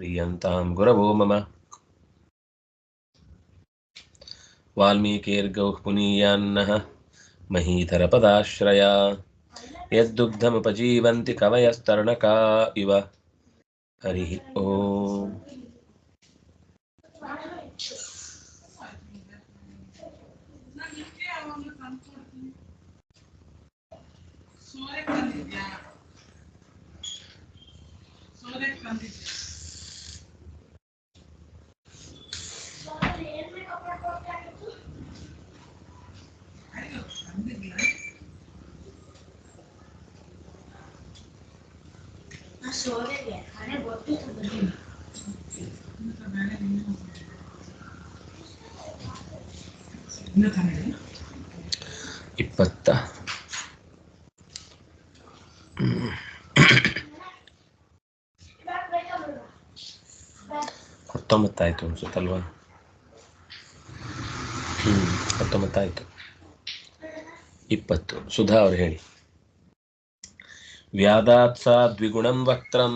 प्रीयन्तां गुरवो मम वाल्मीकिर्गौः पुनीयान्नः महीधरपदाश्रया यद्दुग्धमुपजीवन्ति कवयस्तरणका इव हरिः ॐ ಸೋರೆಗೆ ಇಪ್ಪತ್ತ. ಹತ್ತೊಂಬತ್ತಾಯ್ತು ಅನ್ಸುತ್ತಲ್ವಾ? ಹ್ಮ್ ಹತ್ತೊಂಬತ್ತಾಯ್ತು. ಇಪ್ಪತ್ತು. ಸುಧಾ ಅವ್ರು ಹೇಳಿ. ವ್ಯಾದಾತ್ ಸಾ ದ್ವಿಗುಣಂ ವಕ್ತ್ರಂ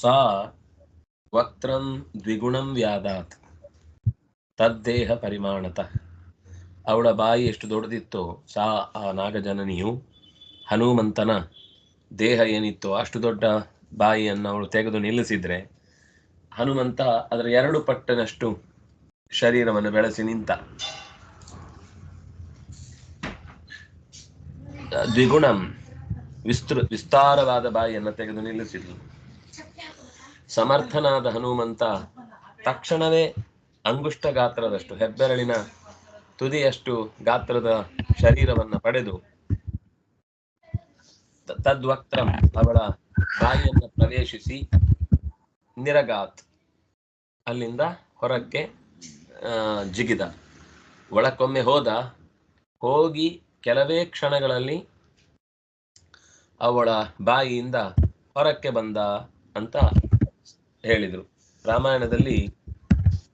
ಸಾ ವಕ್ತ್ರಂ ದ್ವಿಗುಣಂ ವ್ಯಾದಾತ್ ತದ್ದೇಹ ಪರಿಮಾಣತ ಅವಳ ಬಾಯಿ ಎಷ್ಟು ದೊಡ್ಡದಿತ್ತೋ, ಸಾ ಆ ನಾಗಜನನಿಯು ಹನುಮಂತನ ದೇಹ ಏನಿತ್ತೋ ಅಷ್ಟು ದೊಡ್ಡ ಬಾಯಿಯನ್ನು ಅವಳು ತೆಗೆದು ನಿಲ್ಲಿಸಿದ್ರೆ, ಹನುಮಂತ ಅದರ ಎರಡು ಪಟ್ಟನಷ್ಟು ಶರೀರವನ್ನು ಬೆಳೆಸಿ ನಿಂತ. ದ್ವಿಗುಣಂ ವಿಸ್ತೃ ವಿಸ್ತಾರವಾದ ಬಾಯಿಯನ್ನು ತೆಗೆದು ನಿಲ್ಲಿಸಿದ್ಲು. ಸಮರ್ಥನಾದ ಹನುಮಂತ ತಕ್ಷಣವೇ ಅಂಗುಷ್ಟ ಗಾತ್ರದಷ್ಟು ಹೆಬ್ಬೆರಳಿನ ತುದಿಯಷ್ಟು ಗಾತ್ರದ ಶರೀರವನ್ನ ಪಡೆದು ತದ್ವಕ್ತ ಅವಳ ಬಾಯಿಯನ್ನು ಪ್ರವೇಶಿಸಿ ನಿರಗಾತ್. ಅಲ್ಲಿಂದ ಹೊರಕ್ಕೆ ಜಿಗಿದ. ಒಳಕ್ಕೊಮ್ಮೆ ಹೋದ. ಹೋಗಿ ಕೆಲವೇ ಕ್ಷಣಗಳಲ್ಲಿ ಅವಳ ಬಾಯಿಯಿಂದ ಹೊರಕ್ಕೆ ಬಂದ ಅಂತ ಹೇಳಿದರು. ರಾಮಾಯಣದಲ್ಲಿ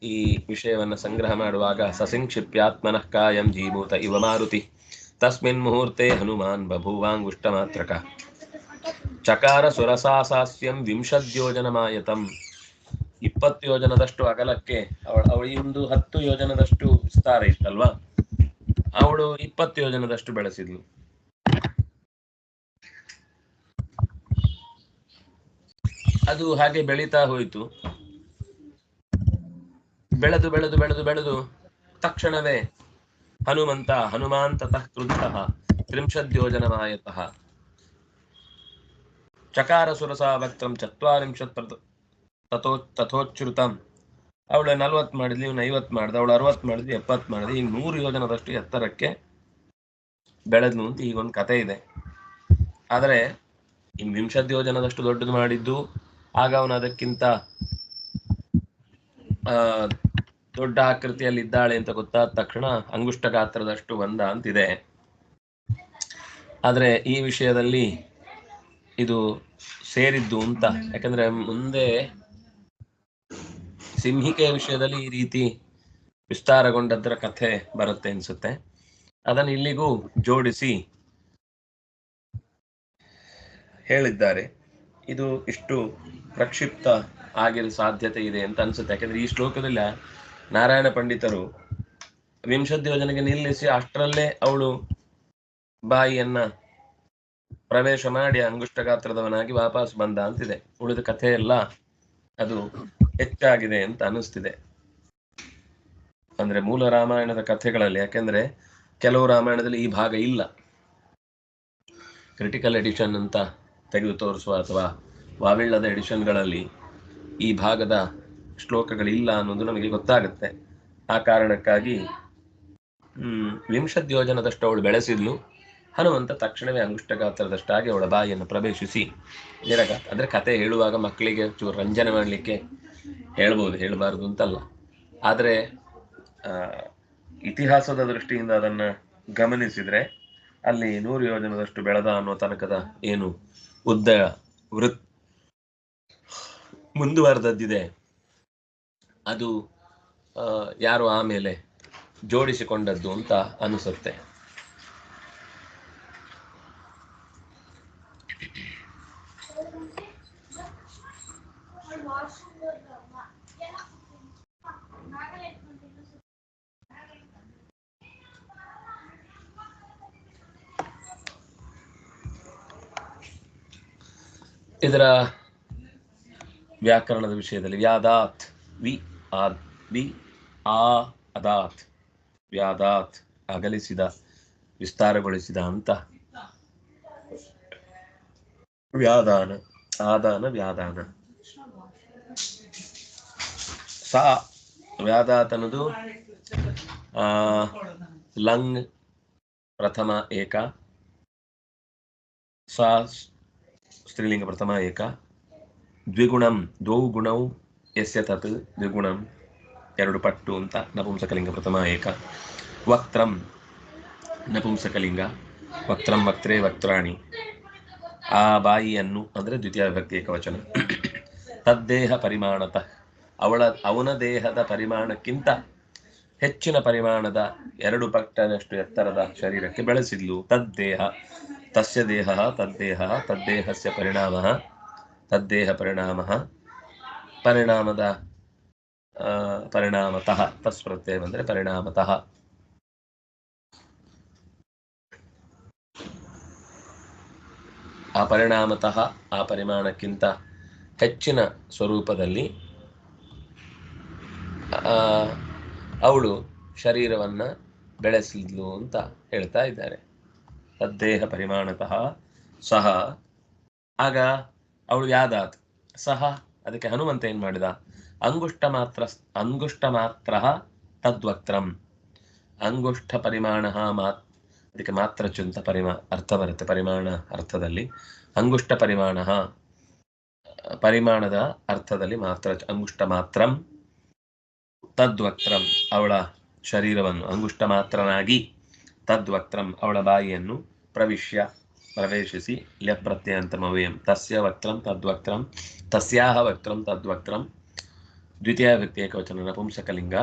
ಈ ವಿಷಯವನ್ನು ಸಂಗ್ರಹ ಮಾಡುವಾಗ ಸಸಿಂಕ್ಷಿಪ್ಯಾತ್ಮನಃ ಕಾಯಂ ಜೀಭೂತ ಇವ ಮಾರುತಿ. ತಸ್ಮಿನ್ ಮುಹೂರ್ತೆ ಹನುಮಾನ್ ಬಭೂವಾಂಗುಷ್ಟ ಮಾತ್ರಕ ಚಕಾರ ಸುರಸಾಸಾಸ್ಯಂ ವಿಂಶದ್ಯೋಜನಮಾಯತಂ. ಇಪ್ಪತ್ತು ಯೋಜನದಷ್ಟು ಅಗಲಕ್ಕೆ ಅವಳ ಅವಳು ಒಂದು ಹತ್ತು ಯೋಜನದಷ್ಟು ವಿಸ್ತಾರ ಇತ್ತಲ್ವಾ? ಅವಳು ಇಪ್ಪತ್ತು ಯೋಜನದಷ್ಟು ಬೆಳೆಸಿದ್ಲು. ಅದು ಹಾಗೆ ಬೆಳೀತಾ ಹೋಯಿತು. ಬೆಳೆದು ಬೆಳೆದು ಬೆಳೆದು ಬೆಳೆದು ತಕ್ಷಣವೇ ಹನುಮಂತ ಹನುಮಾಂತತಃ ಕ್ರುದ್ಧಃ ತ್ರಿಂಶದ್ಯೋಜನಮಾಯತಃ ಚಕಾರ ಸುರಸಾ ವಕ್ತ್ರಂ ಚತ್ವಾರಿಂಶತ್ ತಥೋ, ತಥೋಚ್ಯುತಂ. ಅವಳು ನಲ್ವತ್ತು ಮಾಡಿದ್ಲಿ, ಇವನು ಐವತ್ತು ಮಾಡ್ದ, ಅವಳು ಅರವತ್ತು ಮಾಡಿದ್ಲಿ, ಎಪ್ಪತ್ತು ಮಾಡಿದ್ವಿ ಈಗ ನೂರು ಯೋಜನದಷ್ಟು ಎತ್ತರಕ್ಕೆ ಬೆಳೆದ್ನು ಅಂತ ಈಗ ಒಂದು ಕತೆ ಇದೆ. ಆದರೆ ಈ ವಿಂಶದ್ ಯೋಜನದಷ್ಟು ದೊಡ್ಡದು ಮಾಡಿದ್ದು ಆಗ ಅವನು ಅದಕ್ಕಿಂತ ಆ, ದೊಡ್ಡ ಆಕೃತಿಯಲ್ಲಿ ಇದ್ದಾಳೆ ಅಂತ ಗೊತ್ತಾದ ತಕ್ಷಣ ಅಂಗುಷ್ಟ ಗಾತ್ರದಷ್ಟು ಬಂದ ಅಂತಿದೆ. ಆದರೆ ಈ ವಿಷಯದಲ್ಲಿ ಇದು ಸೇರಿದ್ದು ಅಂತ. ಯಾಕಂದ್ರೆ ಮುಂದೆ ಸಿಂಹಿಕೆಯ ವಿಷಯದಲ್ಲಿ ಈ ರೀತಿ ವಿಸ್ತಾರಗೊಂಡದ್ರ ಕಥೆ ಬರುತ್ತೆ ಅನ್ಸುತ್ತೆ. ಅದನ್ನು ಇಲ್ಲಿಗೂ ಜೋಡಿಸಿ ಹೇಳಿದ್ದಾರೆ. ಇದು ಇಷ್ಟು ಪ್ರಕ್ಷಿಪ್ತ ಆಗಿರೋ ಸಾಧ್ಯತೆ ಇದೆ ಅಂತ ಅನ್ಸುತ್ತೆ. ಯಾಕಂದ್ರೆ ಈ ಶ್ಲೋಕದಲ್ಲಿ ನಾರಾಯಣ ಪಂಡಿತರು ವಿಂಶದ ಯೋಜನೆಗೆ ನಿಲ್ಲಿಸಿ ಅಷ್ಟರಲ್ಲೇ ಅವಳು ಬಾಯಿಯನ್ನ ಪ್ರವೇಶ ಮಾಡಿ ಅಂಗುಷ್ಟ ಗಾತ್ರದವನಾಗಿ ವಾಪಸ್ ಬಂದ ಅಂತಿದೆ. ಉಳಿದ ಕಥೆ ಎಲ್ಲ ಅದು ಹೆಚ್ಚಾಗಿದೆ ಅಂತ ಅನಿಸ್ತಿದೆ. ಅಂದ್ರೆ ಮೂಲ ರಾಮಾಯಣದ ಕಥೆಗಳಲ್ಲಿ, ಯಾಕೆಂದ್ರೆ ಕೆಲವು ರಾಮಾಯಣದಲ್ಲಿ ಈ ಭಾಗ ಇಲ್ಲ. ಕ್ರಿಟಿಕಲ್ ಎಡಿಷನ್ ಅಂತ ತೆಗೆದು ತೋರಿಸುವ ಅಥವಾ ವಾವಿಳ್ಳದ ಎಡಿಷನ್ಗಳಲ್ಲಿ ಈ ಭಾಗದ ಶ್ಲೋಕಗಳಿಲ್ಲ ಅನ್ನೋದು ನಮಗೆ ಗೊತ್ತಾಗುತ್ತೆ. ಆ ಕಾರಣಕ್ಕಾಗಿ ವಿಂಶದ್ ಯೋಜನದಷ್ಟು ಅವಳು ಬೆಳೆಸಿದ್ಲು. ಹನುಮಂತ ತಕ್ಷಣವೇ ಅಂಗುಷ್ಟ ಗಾತ್ರದಷ್ಟಾಗಿ ಅವಳ ಬಾಯಿಯನ್ನು ಪ್ರವೇಶಿಸಿ, ನಿರಗಾತ, ಅಂದ್ರೆ ಕತೆ ಹೇಳುವಾಗ ಮಕ್ಕಳಿಗೆ ಚೂರು ರಂಜನೆ ಮಾಡಲಿಕ್ಕೆ ಹೇಳ್ಬೋದು, ಹೇಳಬಾರದು ಅಂತಲ್ಲ. ಆದರೆ ಇತಿಹಾಸದ ದೃಷ್ಟಿಯಿಂದ ಅದನ್ನ ಗಮನಿಸಿದ್ರೆ ಅಲ್ಲಿ ನೂರು ಯೋಜನದಷ್ಟು ಬೆಳೆದ ಅನ್ನೋ ತನಕದ ಏನು ಉದ್ದ ವೃತ್ ಮುಂದುವರೆದದ್ದಿದೆ. ಅದು ಯಾರು ಆಮೇಲೆ ಜೋಡಿಸಿಕೊಂಡದ್ದು ಅಂತ ಅನಿಸುತ್ತೆ. ಇದರ ವ್ಯಾಕರಣದ ವಿಷಯದಲ್ಲಿ ವ್ಯಾದಾತ್ ವಿ ಆ ವಿ ಆ ಅದಾತ್ ವ್ಯಾದಾತ್ ಅಗಲಿಸಿದ ವಿಸ್ತಾರಗೊಳಿಸಿದ ಅಂತ. ವ್ಯಾದಾನ ಆದಾನ ವ್ಯಾದಾನ. ಸಾ ವ್ಯಾದಾತ್ ಅನ್ನೋದು ಆ, ಲಂಗ್ ಪ್ರಥಮ ಏಕ. ಸಾ ಸ್ತ್ರೀಲಿಂಗ ಪ್ರಥಮ ಏಕ. ದ್ವಿಗುಣಂ ದ್ವೌ ಗುಣೌ ಎಸ್ಯ ತತ್, ದ್ವಿಗುಣಂ ಎರಡು ಪಟ್ಟು ಅಂತ ನಪುಂಸಕಲಿಂಗ ಪ್ರಥಮ ಏಕ. ವಕ್ತ್ರಂ, ನಪುಂಸಕಲಿಂಗ, ವಕ್ತ್ರಂ ವಕ್ತ್ರೇ ವಕ್ತ್ರಾಣಿ. ಆ ಬಾಯಿಯನ್ನು, ಅಂದರೆ ದ್ವಿತೀಯ ವ್ಯಕ್ತಿ ಏಕವಚನ. ತದ್ದೇಹ ಪರಿಮಾಣತಃ. ಅವಳ, ಅವನ ದೇಹದ ಪರಿಮಾಣಕ್ಕಿಂತ ಹೆಚ್ಚಿನ ಪರಿಮಾಣದ ಎರಡು ಪಟ್ಟನಷ್ಟು ಎತ್ತರದ ಶರೀರಕ್ಕೆ ಬೆಳೆಸಿದ್ಲು. ತದ್ದೇಹ ತಸ್ಯ ದೇಹ ತದ್ದೇಹ, ತದ್ದೇಹಸ್ಯ ಪರಿಣಾಮ, ತದ್ದೇಹ ಪರಿಣಾಮ, ಪರಿಣಾಮದ ಪರಿಣಾಮತಃ ತಸ್ ಪ್ರತ್ಯಯ ಬಂದರೆ ಪರಿಣಾಮತಃ. ಆ ಪರಿಣಾಮತಃ, ಆ ಪರಿಮಾಣಕ್ಕಿಂತ ಹೆಚ್ಚಿನ ಸ್ವರೂಪದಲ್ಲಿ ಅವಳು ಶರೀರವನ್ನ ಬೆಳೆಸಿದ್ಲು ಅಂತ ಹೇಳ್ತಾ ಇದ್ದಾರೆ. ತದ್ದೇಹ ಪರಿಮಾಣತಃ ಸಹ. ಆಗ ಅವಳು ಯಾದಾತ್ ಸಹ. ಅದಕ್ಕೆ ಹನುಮಂತ ಏನ್ ಮಾಡಿದ? ಅಂಗುಷ್ಟ ಮಾತ್ರ ಅಂಗುಷ್ಟ ಮಾತ್ರ ತದ್ವಕ್ತ್ರಂ. ಅಂಗುಷ್ಟ ಪರಿಮಾಣ ಮಾತ್ ಅದಕ್ಕೆ ಮಾತ್ರ ಚುಂತ ಪರಿಮಾ, ಅರ್ಥ ಬರುತ್ತೆ ಪರಿಮಾಣ ಅರ್ಥದಲ್ಲಿ. ಅಂಗುಷ್ಟ ಪರಿಮಾಣ ಪರಿಮಾಣದ ಅರ್ಥದಲ್ಲಿ ಮಾತ್ರ ಅಂಗುಷ್ಟ ಮಾತ್ರಂ. ತದ್ವಕ್ತ್ರಂ ಅವಳ ಶರೀರವನ್ನು ಅಂಗುಷ್ಟ ಮಾತ್ರನಾಗಿ ತದ್ವಕ್ರಂ ಅವಳ ಬಾಯಿಯನ್ನು ಪ್ರವಿಶ್ಯ, ಪ್ರವೇಶಿಸಿ ಲ್ಯಪ್ರತ್ಯಂತಮವ್ಯಂ ತಸ್ಯ ವಕ್ರಂ ತದ್ವಕ್ರಂ ತಸ್ಯಾಹ ವಕ್ರಂ ತದ್ವಕ್ರಂ ದ್ವಿತೀಯ ವ್ಯಕ್ತಿ ಏಕವಚನ ನಪುಂಸಕಲಿಂಗ.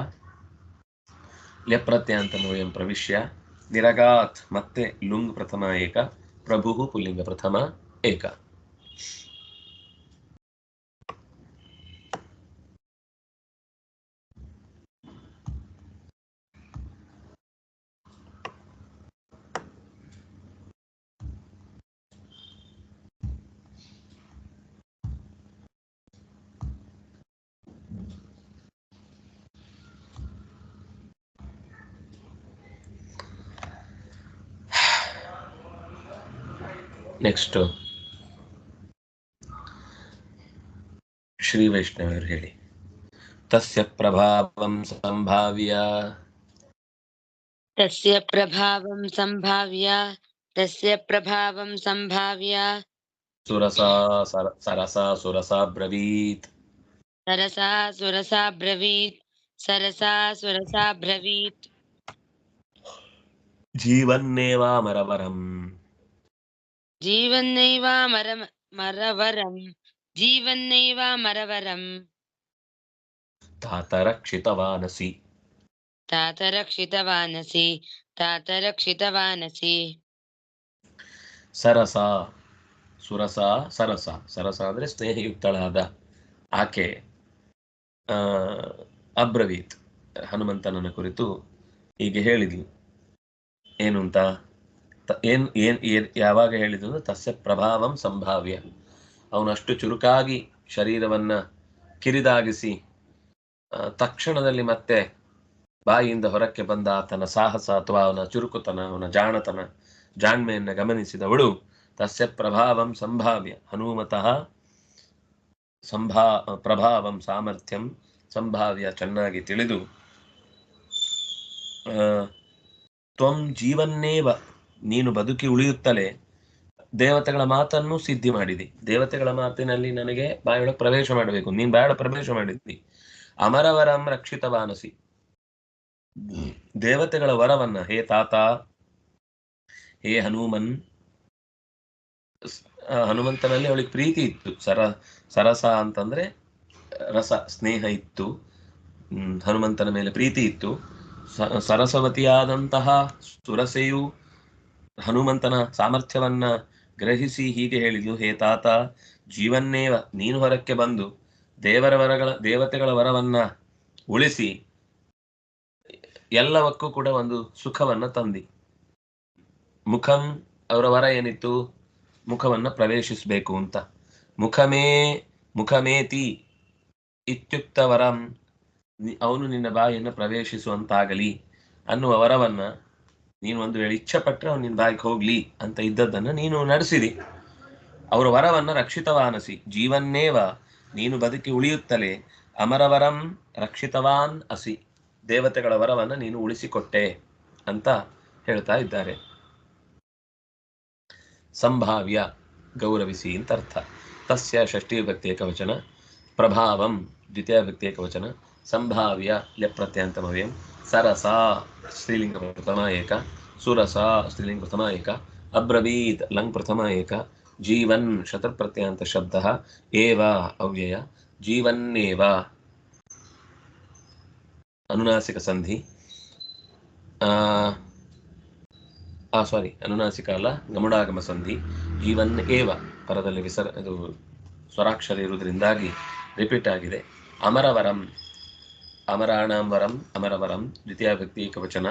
ಲ್ಯಪ್ರತ್ಯಂತಮವ್ಯಂ ಪ್ರವಿಶ್ಯ, ನಿರಗಾತ್ ಮತ್ತೆ ಲುಂಗ್ ಪ್ರಥಮ ಏಕ ಪ್ರಭು ಪುಲ್ಲಿಂಗ ಪ್ರಥಮ ಏಕ. ನೆಕ್ಸ್ಟ್ ಶ್ರೀ ವೈಷ್ಣವರು ಹೇಳಿ ತಸ್ಯ ಪ್ರಭಾವಂ ಸಂಭಾವ್ಯ तस्य प्रभावं सम्भाव्य तस्य प्रभावं सम्भाव्य ಸುರಸಾ ಸರ ಸರಸಾ ಸುರಸಾ ಬ್ರವೀತ್ सरसा सुरसा ब्रवीत् सरसा सुरसा ब्रवीत् ಜೀವನ್ನೇವಾಮರವರಂ जीवन्नैवामरम मरवरं जीवन्नैवामरवरम् ಜೀವನ್ನೈವ ಮರ ಮರವರಂ ಜೀವನ್ನೈವ ಮರವರಂ ತಾತರಕ್ಷಿತವಾನಸಿ ತಾತರಕ್ಷಿತವಾನಸಿ ತಾತರಕ್ಷಿತವಾನಸಿ ಸರಸ ಸುರಸ ಸರಸ ಸರಸ ಅಂದ್ರೆ ಸ್ನೇಹಯುಕ್ತಳಾದ ಆಕೆ ಅಬ್ರವೀತ್ ಹನುಮಂತನನ ಕುರಿತು ಹೀಗೆ ಹೇಳಿದ್ಲು. ಏನು ಅಂತ ಏನ್ ಏನ್ ಏನ್, ಯಾವಾಗ ಹೇಳಿದ್ರು ತಸ್ಯ ಪ್ರಭಾವಂ ಸಂಭಾವ್ಯ. ಅವನಷ್ಟು ಚುರುಕಾಗಿ ಶರೀರವನ್ನ ಕಿರಿದಾಗಿಸಿ ತಕ್ಷಣದಲ್ಲಿ ಮತ್ತೆ ಬಾಯಿಯಿಂದ ಹೊರಕ್ಕೆ ಬಂದ ಆತನ ಸಾಹಸ ಅಥವಾ ಅವನ ಚುರುಕುತನ, ಅವನ ಜಾಣತನ, ಜಾಣ್ಮೆಯನ್ನ ಗಮನಿಸಿದವಳು ತಸ್ಯ ಪ್ರಭಾವಂ ಸಂಭಾವ್ಯ. ಹನುಮತಃ ಸಂಭಾ, ಪ್ರಭಾವಂ ಸಾಮರ್ಥ್ಯಂ ಸಂಭಾವ್ಯ ಚೆನ್ನಾಗಿ ತಿಳಿದು ತ್ವಂ ಜೀವನ್ನೇವ ನೀನು ಬದುಕಿ ಉಳಿಯುತ್ತಲೇ ದೇವತೆಗಳ ಮಾತನ್ನು ಸಿದ್ಧಿ ಮಾಡಿದಿ. ದೇವತೆಗಳ ಮಾತಿನಲ್ಲಿ ನನಗೆ ಬಾಯೊಳಗೆ ಪ್ರವೇಶ ಮಾಡಬೇಕು. ನೀನ್ ಬಾಯೊಳಗೆ ಪ್ರವೇಶ ಮಾಡಿದ್ದಿ ಅಮರವರಂ ರಕ್ಷಿತವಾನಸಿ ದೇವತೆಗಳ ವರವನ್ನ, ಹೇ ತಾತ, ಹೇ ಹನುಮನ್ ಹನುಮಂತನಲ್ಲಿ ಅವಳಿಗೆ ಪ್ರೀತಿ ಇತ್ತು. ಸರ, ಸರಸ ಅಂತಂದ್ರೆ ರಸ, ಸ್ನೇಹ ಇತ್ತು. ಹನುಮಂತನ ಮೇಲೆ ಪ್ರೀತಿ ಇತ್ತು. ಸರಸವತಿಯಾದಂತಹ ಸುರಸೆಯು ಹನುಮಂತನ ಸಾಮರ್ಥ್ಯವನ್ನ ಗ್ರಹಿಸಿ ಹೀಗೆ ಹೇಳಿದ್ಲು ಹೇ ತಾತ, ಜೀವನ್ನೇವ, ನೀನು ಹೊರಕ್ಕೆ ಬಂದು ದೇವರ ವರಗಳ, ದೇವತೆಗಳ ವರವನ್ನ ಉಳಿಸಿ ಎಲ್ಲವಕ್ಕೂ ಕೂಡ ಒಂದು ಸುಖವನ್ನ ತಂದಿ. ಮುಖಂ ಅವರ ವರ ಏನಿತ್ತು? ಮುಖವನ್ನ ಪ್ರವೇಶಿಸಬೇಕು ಅಂತ. ಮುಖಮೇ, ಮುಖಮೇತಿ ಇತ್ಯುಕ್ತ ವರಂ ಅವನು ನಿನ್ನ ಬಾಯಿಯನ್ನು ಪ್ರವೇಶಿಸುವಂತಾಗಲಿ ಅನ್ನುವ ವರವನ್ನ ನೀನು ಒಂದು ವೇಳೆ ಇಚ್ಛೆ ಪಟ್ಟರೆ ಅವ್ನು ನಿನ್ನ ಬಾಯಿಗೆ ಹೋಗ್ಲಿ ಅಂತ ಇದ್ದದ್ದನ್ನ ನೀನು ನಡೆಸಿದಿ. ಅವರ ವರವನ್ನ ರಕ್ಷಿತವಾನಸಿ. ಜೀವನ್ನೇವ ನೀನು ಬದುಕಿ ಉಳಿಯುತ್ತಲೇ ಅಮರವರಂ ರಕ್ಷಿತವಾನ್ ಅಸಿ. ದೇವತೆಗಳ ವರವನ್ನ ನೀನು ಉಳಿಸಿಕೊಟ್ಟೆ ಅಂತ ಹೇಳ್ತಾ ಇದ್ದಾರೆ. ಸಂಭಾವ್ಯ ಗೌರವಿಸಿ ಅಂತ ಅರ್ಥ. ತಸ್ಯ ಷಷ್ಠಿ ಏಕವಚನ ಪ್ರಭಾವಂ ದ್ವಿತೀಯ ಏಕವಚನ ಸಂಭಾವ್ಯ ಲೆಪ್ರತ್ಯಂತಮವ್ಯಂ ಸರಸ ಸ್ತ್ರೀಲಿಂಗ ಪ್ರಥಮ ಏಕ ಸುರಸ ಸ್ತ್ರೀಲಿಂಗ ಪ್ರಥಮ ಏಕ ಅಬ್ರವೀತ್ ಲಂಗ್ ಪ್ರಥಮ ಏಕ ಜೀವನ್ ಶತಪ್ರತ್ಯಂತ ಶಬ್ದ, ಏವ ಅವ್ಯಯ, ಜೀವನ್ನೇವ. ಅನುನಾಸಿಕ ಸಂಧಿ. ಆ ಸಾರಿ ಅನುನಾಸಿಕ ಅಲ್ಲ ಗಮುಡಾಗಮ ಸಂಧಿ. ಜೀವನ್ ಏವ ಪರದಲ್ಲಿ ವಿಸರ್, ಇದು ಸ್ವರಾಕ್ಷರ ಇರುವುದರಿಂದಾಗಿ ರಿಪೀಟ್ ಆಗಿದೆ. ಅಮರವರಂ. ಅಮರಾಣಾಂ ವರಂ ಅಮರವರಂ ದ್ವಿತೀಯ ವ್ಯಕ್ತಿ ಏಕವಚನ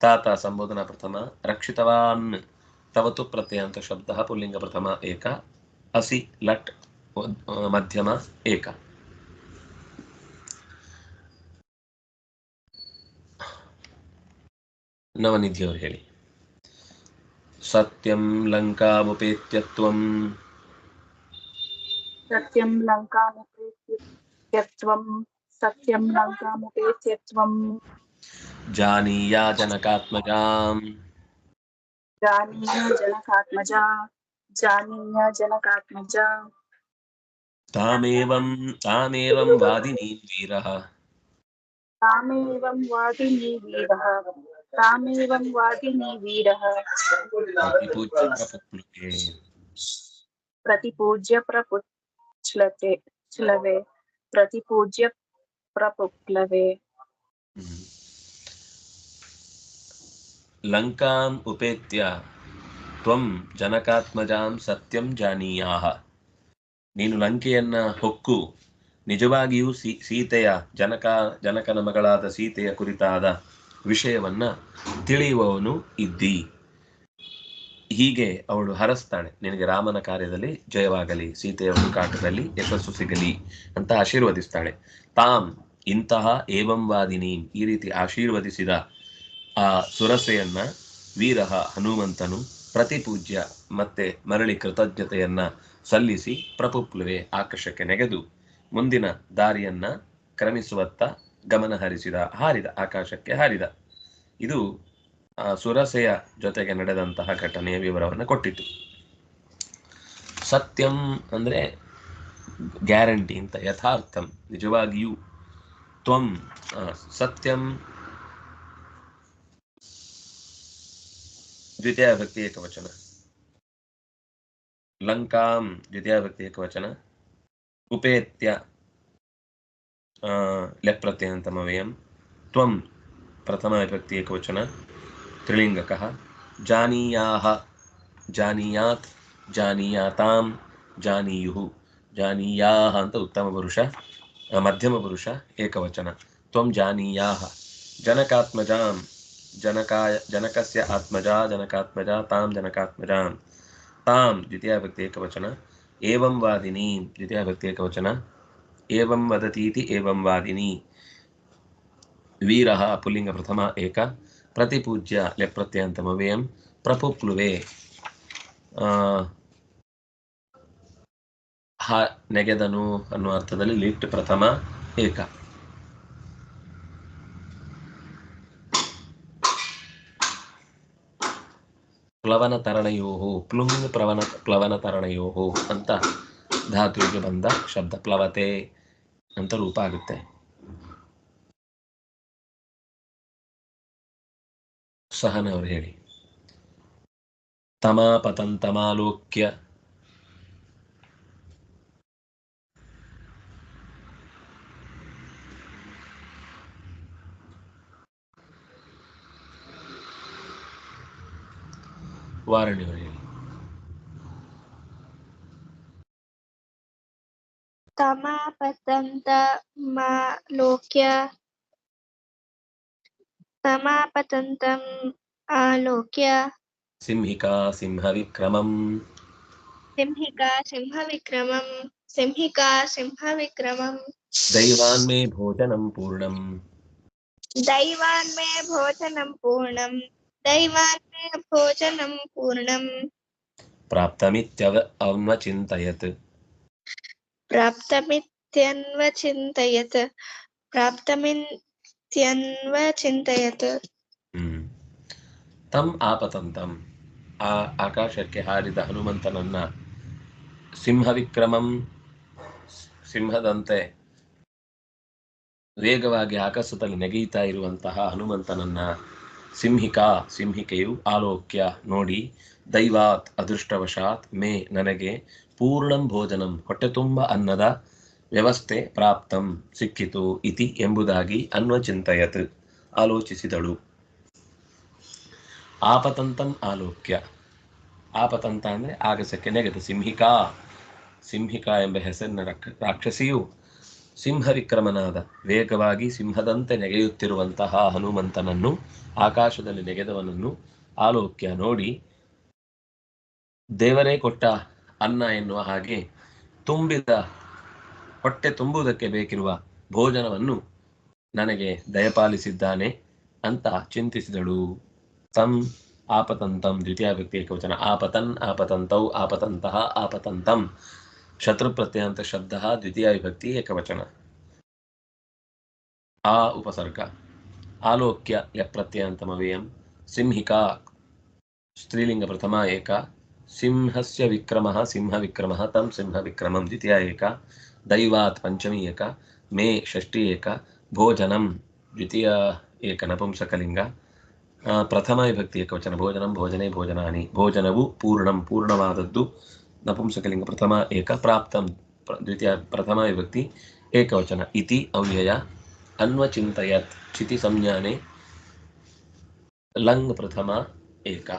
ತಾತ ಸಂಬೋಧನಾ ಪ್ರಥಮ ರಕ್ಷಿತವಾನ್ ತವತು ಪ್ರತ್ಯಂತ ಶಬ್ದ ಪುಲ್ಲಿಂಗ ಪ್ರಥಮ ಏಕ ಅಸಿ ಲಟ್ ವ- ಮಧ್ಯಮ ಏಕ ನವನಿಧಿಯವರು ಹೇಳಿ ಸತ್ಯಂ ಲಂಕಾಮುಪೇತ್ಯತ್ವಂ सत्यं लङ्कामुपेत्यत्वं सत्यं लङ्कामुपेत्यत्वम् जानीया जनकात्मजाम्। जानीया जनकात्मजा। जानीया जनकात्मजा। तामेवं तामेवं वादिनी वीरः। तामेवं वादिनी वीरः। तामेवं वादिनी वीरः। प्रतिपूज्य प्रपुच्छलते प्रतिपूज्य प्रपुप्लवे ಹ್ಮ್. ಲಂಕಾಂ ಉಪೇತ್ಯ ತ್ವಂ ಜನಕಾತ್ಮಜಾಂ ಸತ್ಯಂ ಜಾನೀಯಾಹ ನೀನು ಲಂಕೆಯನ್ನ ಹೊಕ್ಕು ನಿಜವಾಗಿಯೂ ಸೀ ಸೀತೆಯ ಜನಕ ಜನಕನ ಮಗಳಾದ ಸೀತೆಯ ಕುರಿತಾದ ವಿಷಯವನ್ನ ತಿಳಿಯುವವನು ಇದ್ದಿ ಹೀಗೆ ಅವಳು ಹರಸ್ತಾಳೆ ನಿನಗೆ ರಾಮನ ಕಾರ್ಯದಲ್ಲಿ ಜಯವಾಗಲಿ ಸೀತೆಯ ಹುಡುಕಾಟದಲ್ಲಿ ಯಶಸ್ಸು ಸಿಗಲಿ ಅಂತ ಆಶೀರ್ವದಿಸ್ತಾಳೆ ತಾಮ್ ಇಂತಹ ಏವಂವಾದಿನಿ ಈ ರೀತಿ ಆಶೀರ್ವದಿಸಿದ ಆ ಸುರಸೆಯನ್ನ ವೀರ ಹನುಮಂತನು ಪ್ರತಿಪೂಜ್ಯ ಮತ್ತೆ ಮರಳಿ ಕೃತಜ್ಞತೆಯನ್ನ ಸಲ್ಲಿಸಿ ಪ್ರಪುಪ್ಲುವೆ ಆಕಾಶಕ್ಕೆ ನೆಗೆದು ಮುಂದಿನ ದಾರಿಯನ್ನ ಕ್ರಮಿಸುವತ್ತ ಗಮನ ಹರಿಸಿದ, ಹಾರಿದ, ಆಕಾಶಕ್ಕೆ ಹಾರಿದ. ಇದು ಆ ಸುರಸೆಯ ಜೊತೆಗೆ ನಡೆದಂತಹ ಘಟನೆಯ ವಿವರವನ್ನು ಕೊಟ್ಟಿತು. ಸತ್ಯಂ ಅಂದ್ರೆ ಗ್ಯಾರಂಟಿ ಅಂತ, ಯಥಾರ್ಥಂ, ನಿಜವಾಗಿಯೂ त्वं सत्यं। द्वितीयाविभक्ति एकवचन। लङ्कां, द्वितीयाविभक्ति एकवचन। उपेत्य लेप्रत्ययन्तमव्ययं त्वं, प्रथमाविभक्ति एकवचन। त्रिलिङ्गकः। जानीयाः, जानीयात् जानीयातां जानीयुः, जानीयाः अन्त उत्तमपुरुष। ಪುರುಷ ಆ, ಮಧ್ಯಮ ಪುರುಷ ಏಕವಚನ ತ್ವಂ ಜಾನೀಯಾಹ ಜನಕಾತ್ಮಜಾಂ ಜನಕಾಯ ಜನಕಸ್ಯ ಆತ್ಮಜಾ ಜನಕಾತ್ಮಜಾ ತಾಂ ಜನಕಾತ್ಮಜಾಂ ತಾಂ ದ್ವಿತೀಯ ಭಕ್ತಿ ಏಕವಚನ ಏವಂ ವಾದಿನಿ ದ್ವಿತೀಯ ಭಕ್ತಿ ಏಕವಚನ ಏವಂ ವದತೀತಿ ಏವಂ ವಾದಿನಿ ವೀರಃ ಹ, ನೆಗೆದನು ಅನ್ನುವ ಅರ್ಥದಲ್ಲಿ ಲಿಟ್ ಪ್ರಥಮ ಏಕ. ಪ್ಲವನ ತರಣಯೋಹು ಪ್ಲುಂಗ್ ಪ್ರವನ, ಪ್ಲವನ ತರಣಯೋಹು ಅಂತ ಧಾತುವಿಗೆ ಬಂದ ಶಬ್ದ. ಪ್ಲವತೆ ಅಂತ ರೂಪ ಆಗುತ್ತೆ. ಸಹನ ಅವರು ಹೇಳಿ. ತಮಾ ಪತಂತಮಾಲೋಕ್ಯ ತಮಾಪತಂತಮಾಲೋಕ್ಯ ವಾರಣಿಯವರು ಹೇಳಿ ತಮಾಪತಂತ ಮಾಲೋಕ್ಯ ತಮಾಪತಂತಂ ಆಲೋಕ್ಯ. ಸಿಂಹಿಕಾ ಸಿಂಹವಿಕ್ರಮಂ. ಸಿಂಹಿಕಾ ಸಿಂಹವಿಕ್ರಮಂ ಸಿಂಹಿಕಾ ಸಿಂಹವಿಕ್ರಮಂ. ದೈವಾನ್ ಮೇ ಭೋಜನಂ ಪೂರ್ಣಂ. ದೈವಾನ್ ಮೇ ಭೋಜನಂ දෛවාත්මය භෝජනම් පූර්ණම් ප්‍රාප්තමිත්‍යව අවම චින්තයත ප්‍රාප්තමිත්‍යන්ව චින්තයත ප්‍රාප්තමිත්‍යන්ව චින්තයත ತಂ ಆಪತಂತಂ ಆ ಆಕಾಶಕ್ಕೆ ಹಾರಿದ ಹನುಮಂತನನ್ನ ಸಿಂಹವಿಕ್ರಮಂ ಸಿಂಹದಂತೆ ವೇಗವಾಗಿ ಆಕಾಶದಲ್ಲಿ ನೆಗೆಯುತ್ತಾ ಇರುವಂತಹ ಹನುಮಂತನನ್ನ ಸಿಂಹಿಕಾ ಸಿಂಹಿಕೆಯು ಆಲೋಕ್ಯ ನೋಡಿ, ದೈವಾತ್ ಅದೃಷ್ಟವಶಾತ್ ಮೇ ನನಗೆ ಪೂರ್ಣಂ ಭೋಜನಂ, ಹೊಟ್ಟೆ ತುಂಬ ಅನ್ನದ ವ್ಯವಸ್ಥೆ ಪ್ರಾಪ್ತಂ ಸಿಕ್ಕಿತು ಇತಿ ಎಂಬುದಾಗಿ ಅನ್ವಚಿಂತಯತ್ ಆಲೋಚಿಸಿದಳು. ಆಪತಂತಂ ಆಲೋಕ್ಯ. ಆಪತಂತ ಅಂದರೆ ಆಗಸಕ್ಕೆ ನೆಗೆದ ಸಿಂಹಿಕಾ. ಸಿಂಹಿಕಾ ಎಂಬ ಹೆಸರಿನ ರಕ್ ರಾಕ್ಷಸಿಯು ಸಿಂಹವಿಕ್ರಮನಾದ ವೇಗವಾಗಿ ಸಿಂಹದಂತೆ ನೆಗೆಯುತ್ತಿರುವಂತಹ ಹನುಮಂತನನ್ನು ಆಕಾಶದಲ್ಲಿ ನೆಗೆದವನನ್ನು ಆಲೋಕ್ಯ ನೋಡಿ, ದೇವರೇ ಕೊಟ್ಟ ಅನ್ನ ಎನ್ನುವ ಹಾಗೆ ತುಂಬಿದ ಹೊಟ್ಟೆ ತುಂಬುವುದಕ್ಕೆ ಬೇಕಿರುವ ಭೋಜನವನ್ನು ನನಗೆ ದಯಪಾಲಿಸಿದ್ದಾನೆ ಅಂತ ಚಿಂತಿಸಿದಳು. ತಂ ಆಪತಂತಂ ದ್ವಿತೀಯ ವ್ಯಕ್ತಿ ಏಕವಚನ ಆಪತನ್ ಆಪತಂತೌ ಆಪತಂತಹ ಆಪತಂತಂ. ಶತ್ರು ಪ್ರತ್ಯಂತ ಶಬ್ದ ದ್ವಿತೀಯ ವಿಭಕ್ತಿ ಏಕವಚನ ಆ ಉಪಸರ್ಗ ಆಲೋಕ್ಯ ಯ ಪ್ರತ್ಯಂತಮವೇಯಂ ಸಿಂಹಿಕಾ ಸ್ತ್ರೀಲಿಂಗ ಪ್ರಥಮ ಏಕ ಸಿಂಹಸ್ಯ ವಿಕ್ರಮಃ ಸಿಂಹವಿಕ್ರಮಃ तं ಸಿಂಹವಿಕ್ರಮಂ ದ್ವಿತೀಯ ಏಕ ದೈವಾತ್ ಪಂಚಮಿ ಏಕ ಮೇ ಷಷ್ಠಿ ಏಕ ಭೋಜನಂ ದ್ವಿತೀಯ ಏಕ ನಪುಂಸಕಲಿಂಗ ಆ, ಪ್ರಥಮ ವಿಭಕ್ತಿ ಏಕವಚನ ಭೋಜನಂ ಭೋಜನೆ ಭೋಜನಾನಿ ಭೋಜನವು ಪೂರ್ಣಂ ಪೂರ್ಣವಾದದ್ದು ನಪುಂಸಕಲಿಂಗ नपुंसकलिङ्ग् प्रथम एक प्राप्तं द्वितीय प्रथमविभक्ति एकवचन इति अव्यय। अन्वचिन्तयत् क्षितिसंज्ञाने लङ् प्रथमा एका।